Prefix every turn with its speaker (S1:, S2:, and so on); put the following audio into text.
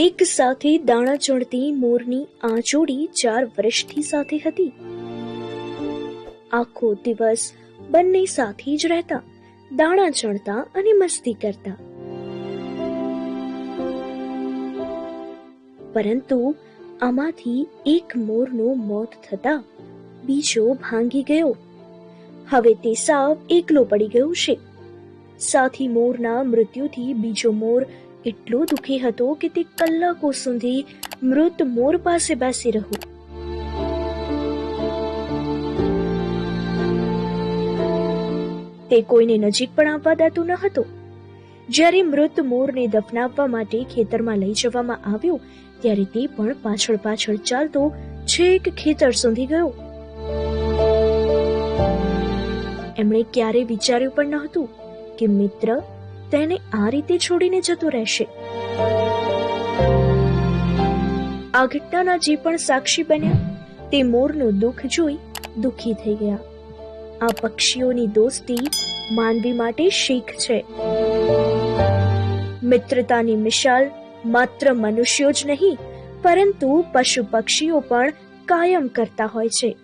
S1: એક સાથે દાણા ચણતી મોરની આ જોડી ચાર વર્ષથી સાથે હતી. આખો દિવસ બંને સાથે જ રહેતા, દાણા ચણતા અને મસ્તી કરતા. પરંતુ આમાંથી એક મોરનું મોત થતા બીજો ભાંગી ગયો. હવે તે સાવ એકલો પડી ગયો છે. સાથી મોરના મૃત્યુથી બીજો મોર એટલો દુઃખી હતો કે તે કલાકો સુધી મૃત મોર પાસે બેસી રહ્યો. તે કોઈને નજીક પણ આવવા દેતો ન હતો. જ્યારે મૃત મોરને દફનાવવા માટે ખેતરમાં લઈ જવામાં આવ્યો, ત્યારે તે પણ પાછળ પાછળ ચાલતો છેક ખેતર સુધી ગયો. એમણે ક્યારે વિચાર્યું પણ ન હતું કે મિત્ર તેને આ રીતે છોડીને જતો રહેશે. આ ઘટનાના જે પણ સાક્ષી બન્યા, તે મોરનું દુઃખ જોઈ દુઃખી થઈ ગયા. આ પક્ષીઓની દોસ્તી માનવી માટે શીખ છે. મિત્રતાની મિશાલ માત્ર મનુષ્યો જ નહીં, પરંતુ પશુ પક્ષીઓ પણ કાયમ કરતા હોય છે.